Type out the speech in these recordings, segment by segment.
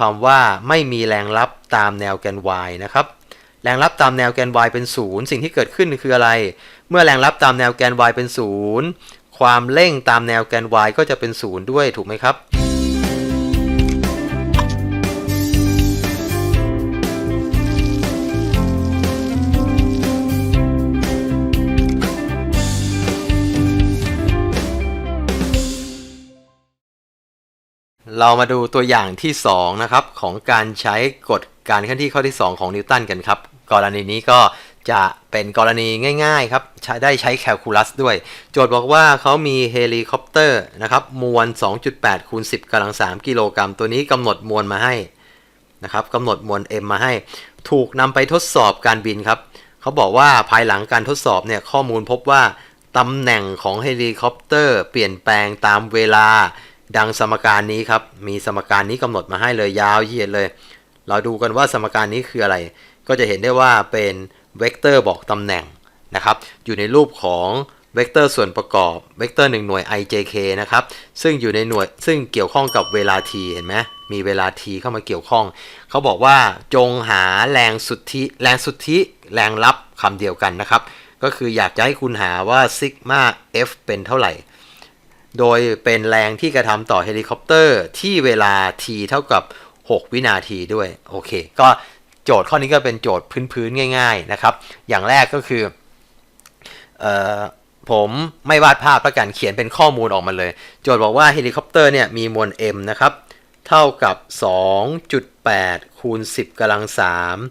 ความว่าไม่มีแรงรับตามแนวแกน y นะครับ แรงรับตามแนวแกน y เป็นศูนย์สิ่งที่เกิดขึ้นคืออะไร เมื่อแรงรับตามแนวแกน y เป็นศูนย์ความเร่งตามแนวแกน y ก็จะเป็นศูนย์ด้วยถูกไหมครับ เรามาดูตัวอย่างที่2นะครับของการใช้กฎการเคลื่อนที่ข้อที่ 2 ของนิวตันกันครับ กรณีนี้ก็จะเป็นกรณีง่ายๆครับใช้ได้ใช้แคลคูลัสด้วย โจทย์บอกว่าเขามีเฮลิคอปเตอร์นะครับมวล 2.8คูณ10กำลัง 3 กิโลกรัม ตัวนี้กำหนดมวลมาให้นะครับกำหนดมวล m มาให้ ถูกนำไปทดสอบการบินครับเขาบอกว่าภายหลังการทดสอบเนี่ยข้อมูลพบว่าตำแหน่งของเฮลิคอปเตอร์ เปลี่ยนแปลงตามเวลา ดังสมการนี้ครับ มีสมการนี้กำหนดมาให้เลยยาวเหยียดเลย เราดูกันว่าสมการนี้คืออะไร ก็จะเห็นได้ว่าเป็นเวกเตอร์บอกตำแหน่งนะครับ อยู่ในรูปของเวกเตอร์ส่วนประกอบ เวกเตอร์1หน่วย ijk นะครับ ซึ่งอยู่ในหน่วย ซึ่งเกี่ยวข้องกับเวลา t เห็นไหมมีเวลา t เข้ามาเกี่ยวข้อง เขาบอกว่าจงหาแรงสุทธิ แรงสุทธิ แรงรับคำเดียวกันนะครับ ก็คืออยากจะให้คุณหาว่าซิกมา f เป็นเท่าไหร่ โดยเป็นแรงที่กระทำต่อเฮลิคอปเตอร์ที่เวลา t เท่ากับ 6 วินาทีด้วย โอเค ก็โจทย์ข้อนี้ก็เป็นโจทย์พื้นๆง่าย ๆนะครับ อย่างแรกก็คืออผมไม่วาดภาพแล้วกันเขียนเป็นข้อมูลออกมาเลย โจทย์บอกว่าเฮลิคอปเตอร์เนี่ยมีมวล m นะครับ เท่ากับ 2.8 คูณ 10กำลัง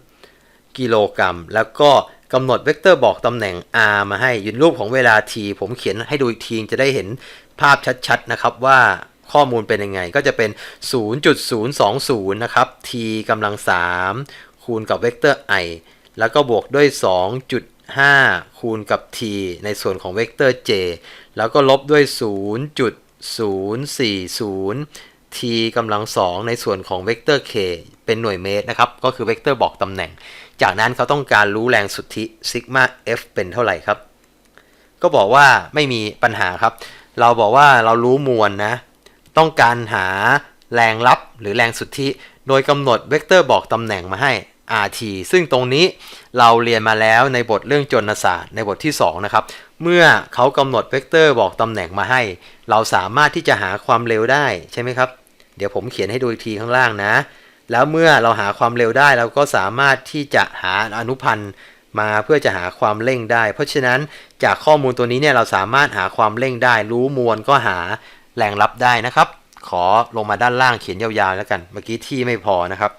3 กิโลกรัม แล้วก็กำหนดเวกเตอร์บอกตำแหน่ง r มาให้ยืนรูปของเวลา t ผมเขียนให้ดูอีกทีจะได้เห็น ภาพชัดๆนะครับว่าข้อมูลเป็นยังไงก็จะเป็น 0.020 นะครับ t กำลัง 3 คูณกับเวกเตอร์ i แล้วก็บวกด้วย 2.5 คูณกับ t ในส่วนของเวกเตอร์ j แล้วก็ลบด้วย 0.040 t กำลัง 2 ในส่วนของเวกเตอร์ k เป็นหน่วยเมตรนะครับ ก็คือเวกเตอร์บอกตำแหน่ง จากนั้นเขาต้องการรู้แรงสุทธิซิกมา f เป็นเท่าไหร่ครับ ก็บอกว่าไม่มีปัญหาครับ เราบอกว่าเรารู้มวลนะ ต้องการหาแรงรับหรือแรงสุทธิ โดยกำหนดเวกเตอร์บอกตำแหน่งมาให้ rt ซึ่งตรงนี้เราเรียนมาแล้วในบทเรื่องจนศาสตร์ในบทที่ 2 นะครับ เมื่อเขากำหนดเวกเตอร์บอกตำแหน่งมาให้ เราสามารถที่จะหาความเร็วได้ใช่ไหมครับ เดี๋ยวผมเขียนให้ดูอีกทีข้างล่างนะ แล้วเมื่อเราหาความเร็วได้เราก็สามารถที่จะหาอนุพันธ์ มาเพื่อจะหาความเร่งได้ เพราะฉะนั้นจากข้อมูลตัวนี้เนี่ยเราสามารถหาความเร่งได้ รู้มวลก็หาแรงรับได้นะครับ ขอลงมาด้านล่างเขียนยาวๆแล้วกัน เมื่อกี้ที่ไม่พอนะครับ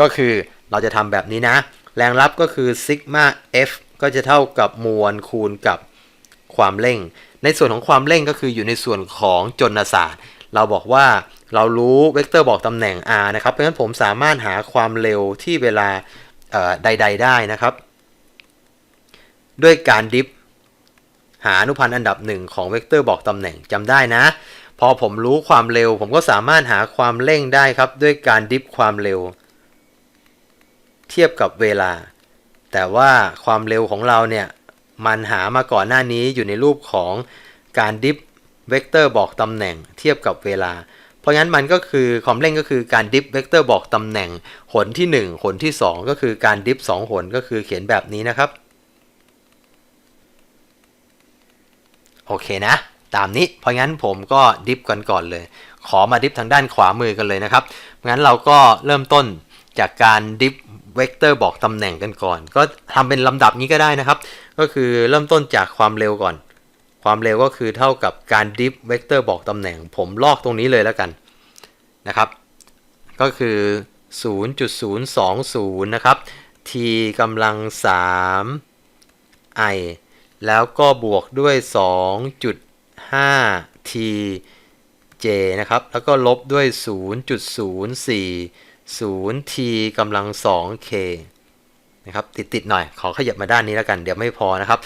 ก็คือเราจะทำแบบนี้นะ แรงรับก็คือซิกมา f ก็จะเท่ากับมวลคูณกับความเร่ง ในส่วนของความเร่งก็คืออยู่ในส่วนของจนศาสตร์ เราบอกว่าเรารู้เวกเตอร์บอกตำแหน่ง r นะครับ เพราะฉะนั้นผมสามารถหาความเร็วที่เวลาใด ๆ ได้นะครับ ด้วยการดิฟหาอนุพันธ์อันดับหนึ่งของเวกเตอร์บอกตำแหน่งจำได้นะ พอผมรู้ความเร็ว ผมก็สามารถหาความเร่งได้ครับ ด้วยการดิฟความเร็ว เทียบกับเวลา แต่ว่าความเร็วของเราเนี่ย มันหามาก่อนหน้านี้อยู่ในรูปของการดิฟเวกเตอร์บอกตำแหน่ง เทียบกับเวลา เพราะงั้นมันก็คือความเร่งก็คือการดิฟเวกเตอร์บอกตำแหน่ง หนที่ 1 หนที่ 2 ก็คือการดิฟ2หนก็คือเขียนแบบนี้นะครับ โอเคนะ ตามนี้ เพราะงั้นผมก็ดิฟกันก่อนเลย ขอมาดิฟทางด้านขวามือกันเลยนะครับ งั้นเราก็เริ่มต้นจากการดิฟเวกเตอร์บอกตำแหน่งกันก่อน ก็ทำเป็นลำดับนี้ก็ได้นะครับ ก็คือเริ่มต้นจากความเร็วก่อน ความเร็วก็คือเท่ากับการดิฟเวกเตอร์บอกตำแหน่ง ผมลอกตรงนี้เลยแล้วกันนะครับ ก็คือ 0.020 นะครับ t กำลัง 3 i แล้วก็บวกด้วย 2.5 t j นะครับ แล้วก็ลบด้วย 0.040 t กำลัง 2 k นะครับ ติด ๆ หน่อย ขอขยับมาด้านนี้แล้วกัน เดี๋ยวไม่พอนะครับ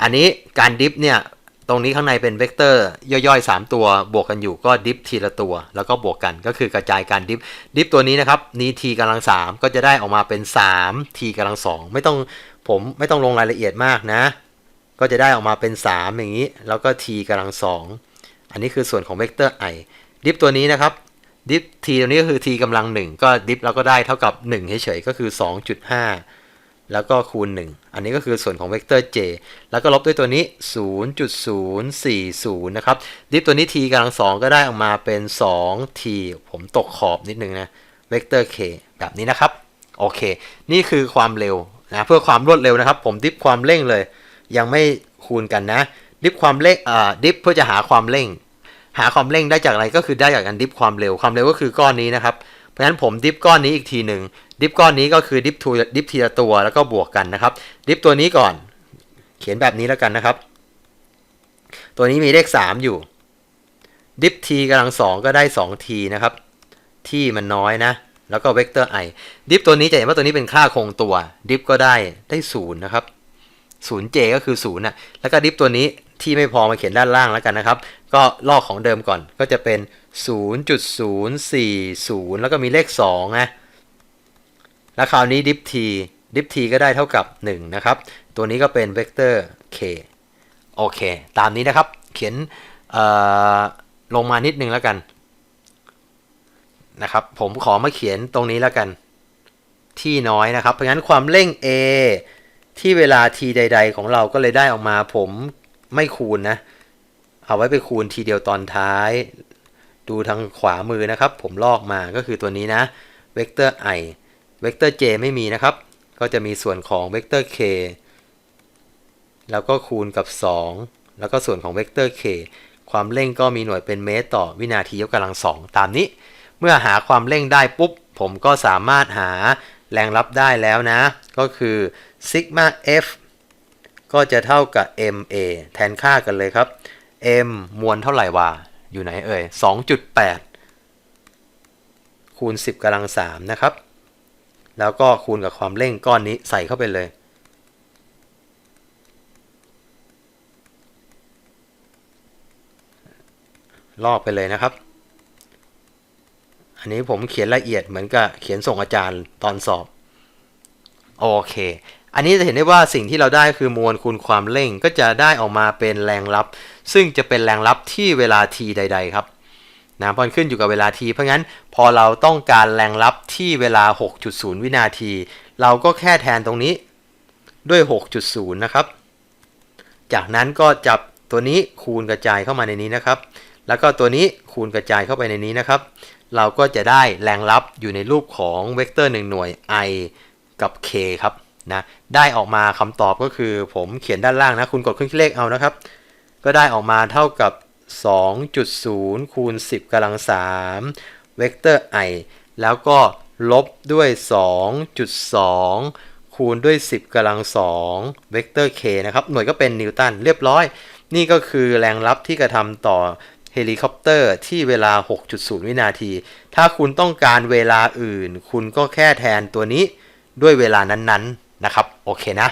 อันนี้การดิฟเนี่ย ตรงนี้ข้างในเป็นเวกเตอร์ย่อยๆ 3 ตัวบวกกันอยู่ก็ดิฟทีละตัว แล้วก็บวกกันก็คือกระจายการดิฟ ดิฟตัวนี้นะครับ นี้ t กำลัง 3 ก็จะได้ออกมาเป็น 3 t กำลัง 2 ไม่ต้องผมไม่ต้องลงรายละเอียดมากนะ ก็จะได้ออกมาเป็น 3 อย่างนี้ แล้วก็ t กำลัง 2 อันนี้คือส่วนของเวกเตอร์ i ดิฟตัวนี้นะครับดิฟ t ตรงนี้ก็คือ t กำลัง 1 ก็ดิฟเราก็ได้เท่ากับ1เฉยๆก็คือ 2.5 แล้วก็คูณ 1 อันนี้ก็คือส่วนของเวกเตอร์ j แล้วก็ลบด้วยตัวนี้ 0.040 นะครับ ดิฟตัวนี้ t กำลัง 2 ก็ได้ออกมาเป็น 2t ผมตกขอบนิดนึงนะเวกเตอร์ k แบบนี้นะครับ โอเค นี่คือความเร็วนะเพื่อความรวดเร็วนะครับ ผมดิฟความเร่งเลย ยังไม่คูณกันนะ ดิฟความเร่งอ่าดิฟเพื่อจะหาความเร่ง หาความเร่งได้จากอะไรก็คือได้จากการดิฟความเร็ว ความเร็วก็คือก้อนนี้นะครับ เพราะฉะนั้นผมดิฟก้อนนี้อีกทีหนึ่ง ดิฟก้อนนี้ก็คือดิฟทูดิฟทีละตัวแล้วก็บวกกันนะครับ ดิฟตัวนี้ก่อน เขียนแบบนี้แล้วกันนะครับ ตัวนี้มีเลข 3 อยู่ ดิฟทีกำลังสองก็ได้ 2t นะครับที่มันน้อยนะแล้วก็เวกเตอร์ i ดิฟตัวนี้จะเห็นว่าตัวนี้เป็นค่าคงตัว ดิฟก็ได้ได้0นะครับ 0j ก็คือ0นะแล้วก็ดิฟตัวนี้ที่ไม่พอมาเขียนด้านล่างแล้วกันนะครับ ก็ลอกของเดิมก่อนก็จะเป็น 0.040 แล้วก็มีเลข2นะแล้วคราวนี้ดิฟ t ดิฟ t ก็ได้เท่ากับ 1 นะครับ ตัวนี้ก็เป็นเวกเตอร์ k โอเค ตามนี้นะครับ เขียนลงมานิดนึงแล้วกันนะครับ ผมขอมาเขียนตรงนี้แล้วกัน ที่น้อยนะครับ เพราะงั้นความเร่ง a ที่เวลา t ใด ๆ ของเราก็เลยได้ออกมาผมไม่คูณนะ เอาไว้ไปคูณทีเดียวตอนท้าย ดูทางขวามือนะครับ ผมลอกมาก็คือตัวนี้นะเวกเตอร์ i เวกเตอร์ j ไม่มีนะครับ ก็จะมีส่วนของเวกเตอร์ k แล้วก็คูณกับ 2 แล้วก็ส่วนของเวกเตอร์ k ความเร่งก็มีหน่วยเป็นเมตรต่อวินาทียกกำลังสองตามนี้ เมื่อหาความเร่งได้ปุ๊บ ผมก็สามารถหาแรงรับได้แล้วนะ ก็คือ ซิกมา f ก็จะเท่ากับ ma แทนค่ากันเลยครับ m มวลเท่าไหร่วะอยู่ไหนเอ่ย 2.8 คูณ 10กำลัง 3 นะครับ แล้วก็คูณกับความเร่งก้อนนี้ใส่เข้าไปเลย ลอกไปเลยนะครับ อันนี้ผมเขียนละเอียดเหมือนกับเขียนส่งอาจารย์ตอนสอบ โอเค อันนี้จะเห็นได้ว่าสิ่งที่เราได้คือมวลคูณความเร่งก็จะได้ออกมาเป็นแรงรับ ซึ่งจะเป็นแรงรับที่เวลา t ใด ๆ ครับนะพอขึ้นอยู่กับเวลา t เพราะงั้นพอเราต้องการแรงรับที่เวลา 6.0 วินาที เราก็แค่แทนตรงนี้ด้วย 6.0 นะครับ จากนั้นก็จับตัวนี้คูณกระจายเข้ามาในนี้นะครับ แล้วก็ตัวนี้คูณกระจายเข้าไปในนี้นะครับ เราก็จะได้แรงรับอยู่ในรูปของเวกเตอร์1หน่วย i กับ k ครับ นะได้ออกมาคำตอบก็คือผมเขียนด้านล่างนะคุณกดเครื่องคิดเลขเอานะครับ ก็ได้ออกมาเท่ากับ 2.0 คูณ 10กำลัง3เวกเตอร์ i แล้วก็ลบด้วย 2.2 คูณด้วย 10กำลัง2เวกเตอร์ k นะครับ หน่วยก็เป็นนิวตันเรียบร้อย นี่ก็คือแรงรับที่กระทำต่อเฮลิคอปเตอร์ที่เวลา 6.0 วินาที ถ้าคุณต้องการเวลาอื่น คุณก็แค่แทนตัวนี้ด้วยเวลานั้นๆ นะครับ โอเคนะ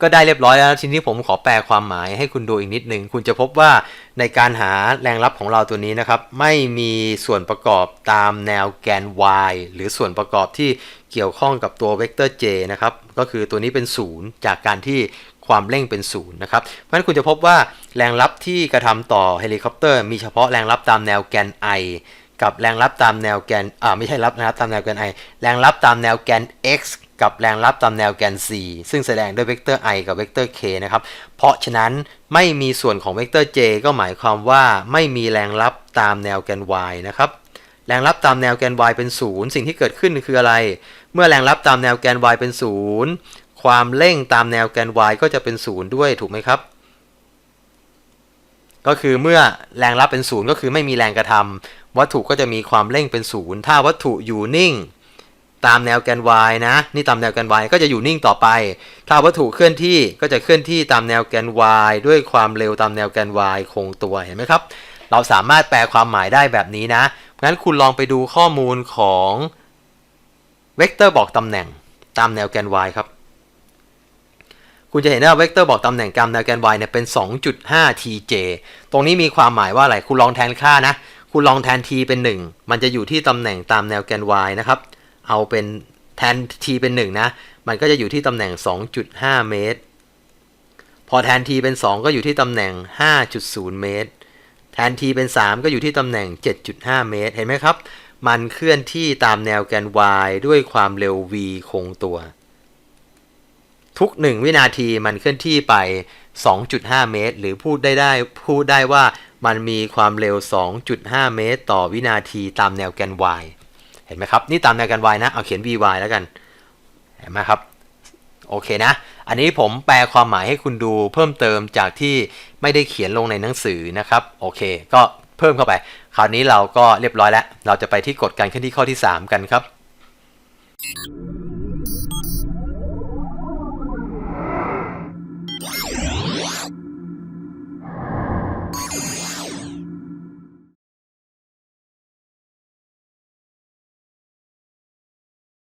ก็ได้เรียบร้อยแล้วทีนี้ผมขอแปลความหมายให้คุณดูอีกนิดหนึ่งคุณจะพบว่าในการหาแรงรับของเราตัวนี้นะครับ ไม่มีส่วนประกอบตามแนวแกน y หรือส่วนประกอบที่เกี่ยวข้องกับตัวเวกเตอร์ j นะครับ ก็คือตัวนี้เป็นศูนย์จากการที่ความเร่งเป็นศูนย์นะครับ เพราะฉะนั้นคุณจะพบว่าแรงรับที่กระทำต่อเฮลิคอปเตอร์มีเฉพาะแรงรับตามแนวแกน i กับแรงรับตามแนวแกน อ่าไม่ใช่รับนะครับตามแนวแกน i แรงรับตามแนวแกน x กับแรงรับตามแนวแกน c ซึ่งแสดงด้วยเวกเตอร์ i กับเวกเตอร์ k นะครับ เพราะฉะนั้นไม่มีส่วนของเวกเตอร์ j ก็หมายความว่าไม่มีแรงรับตามแนวแกน y นะครับ แรงรับตามแนวแกน y เป็นศูนย์สิ่งที่เกิดขึ้นคืออะไร เมื่อแรงรับตามแนวแกน y เป็นศูนย์ความเร่งตามแนวแกน y ก็จะเป็นศูนย์ด้วยถูกไหมครับ ก็คือเมื่อแรงรับเป็นศูนย์ก็คือไม่มีแรงกระทำวัตถุก็จะมีความเร่งเป็นศูนย์ถ้าวัตถุอยู่นิ่ง ตามแนวแกน y นะนี่ตามแนวแกน y ก็จะอยู่นิ่งต่อไป ถ้าวัตถุเคลื่อนที่ก็จะเคลื่อนที่ตามแนวแกน y ด้วยความเร็วตามแนวแกน y คงตัวเห็นไหมครับ เราสามารถแปลความหมายได้แบบนี้นะงั้นคุณลองไปดูข้อมูลของเวกเตอร์บอกตำแหน่งตามแนวแกน y ครับ คุณจะเห็นว่าเวกเตอร์บอกตำแหน่งกรรมแนวแกน y เนี่ยเป็น 2.5 tj ตรงนี้มีความหมายว่าอะไร คุณลองแทนค่านะ คุณลองแทน t เป็น 1 มันจะอยู่ที่ตำแหน่งตามแนวแกน y นะครับ เอาเป็นแทน t เป็น 1 นะ มันก็จะอยู่ที่ตำแหน่ง 2.5 เมตร พอแทน t เป็น 2 ก็อยู่ที่ตำแหน่ง 5.0 เมตร แทน t เป็น 3 ก็อยู่ที่ตำแหน่ง 7.5 เมตร เห็นไหมครับ มันเคลื่อนที่ตามแนวแกน y ด้วยความเร็ว v คงตัว ทุก 1 วินาทีมันเคลื่อนที่ไป 2.5 เมตร หรือพูดได้ได้พูดได้ว่ามันมีความเร็ว 2.5 เมตร ต่อวินาทีตามแนวแกน y เห็นไหมครับ นี่ตามแนวแกน y นะ เอาเขียน vy แล้วกัน เห็นไหมครับ โอเคนะ อันนี้ผมแปลความหมายให้คุณดูเพิ่มเติมจากที่ไม่ได้เขียนลงในหนังสือนะครับ โอเค ก็เพิ่มเข้าไป คราวนี้เราก็เรียบร้อยแล้ว เราจะไปที่กฎการเคลื่อนที่ข้อที่ 3 กันครับ